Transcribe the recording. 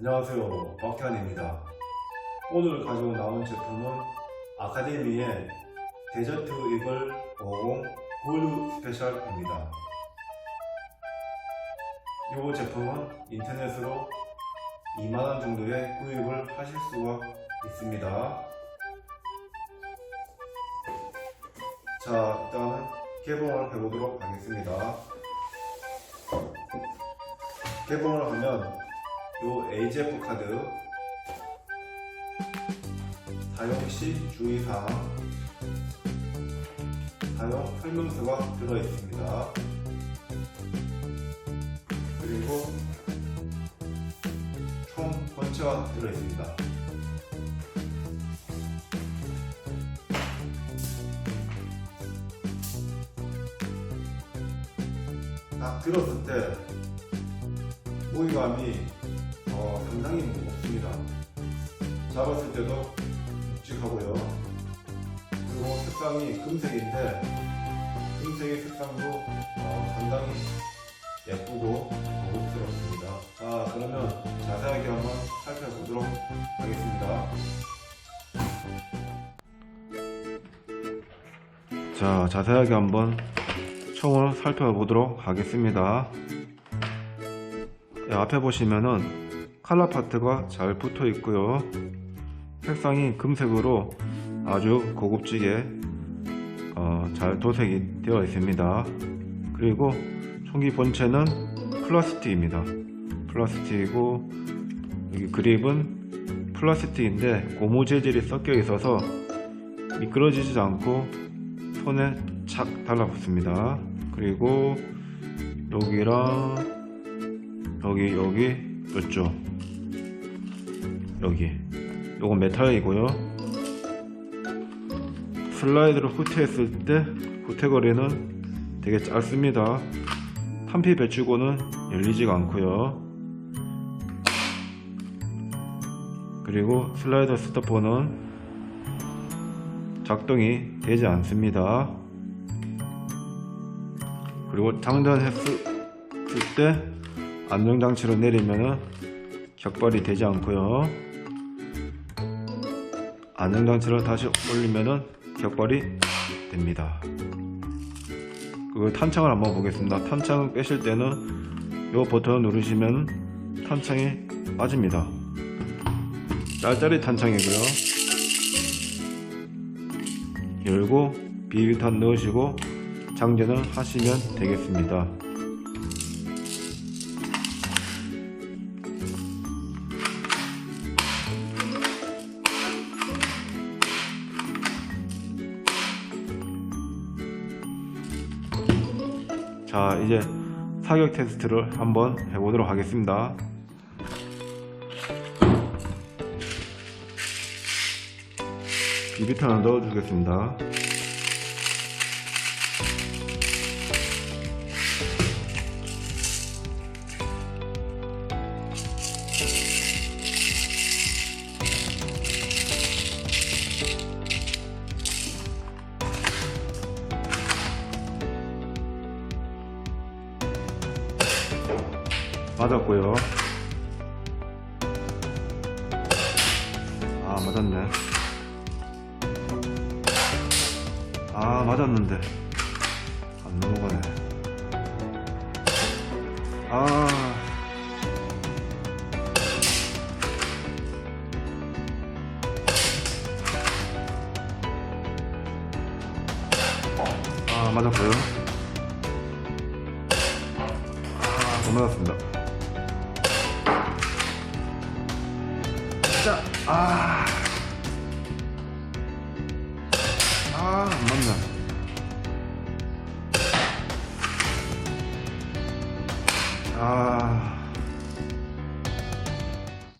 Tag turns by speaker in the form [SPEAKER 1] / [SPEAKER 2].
[SPEAKER 1] 안녕하세요. 박태환입니다. 오늘 가지고 나온 제품은 아카데미의 데저트 이글 50 골드 스페셜입니다. 이 제품은 인터넷으로 2만원 정도의 구입을 하실 수가 있습니다. 자, 일단은 개봉을 해보도록 하겠습니다. 개봉을 하면 요 AGF 카드 사용 시 주의사항 사용 설명서가 들어있습니다. 그리고 총 본체가 들어있습니다. 딱 들었을 때 무게감이 어, 상당히 무겁습니다. 잡았을 때도 묵직하고요. 그리고 색상이 금색인데 금색의 색상도 어, 상당히 예쁘고 고급스럽습니다. 자 그러면 자세하게 한번 살펴보도록 하겠습니다. 자 자세하게 한번 총을 살펴보도록 하겠습니다. 예, 앞에 보시면은 칼라 파트가 잘 붙어 있고요. 색상이 금색으로 아주 고급지게 어, 잘 도색이 되어 있습니다. 그리고 총기 본체는 플라스틱입니다. 플라스틱이고 여기 그립은 플라스틱인데 고무 재질이 섞여 있어서 미끄러지지 않고 손에 착 달라붙습니다. 그리고 여기랑 여기 여기 이쪽 여기. 요건 메탈이고요. 슬라이드를 후퇴했을 때 후퇴거리는 되게 짧습니다. 탄피 배치고는 열리지가 않고요. 그리고 슬라이더 스토퍼는 작동이 되지 않습니다. 그리고 장전했을 때 안정장치로 내리면은 격발이 되지 않고요. 안정장치를 다시 올리면은 격발이 됩니다. 그 탄창을 한번 보겠습니다. 탄창을 빼실 때는 이 버튼을 누르시면 탄창이 빠집니다. 짤짤이 탄창이고요. 열고 비비탄 넣으시고 장전을 하시면 되겠습니다. 자 이제 사격 테스트를 한번 해보도록 하겠습니다. 비비탄을 넣어주겠습니다 맞았고요. 아 맞았네. 아 맞았는데. 안 넘어가네. 아. 아, 맞았고요. 아, 못 맞았습니다. 자, 아. 아, 안 맞네. 아,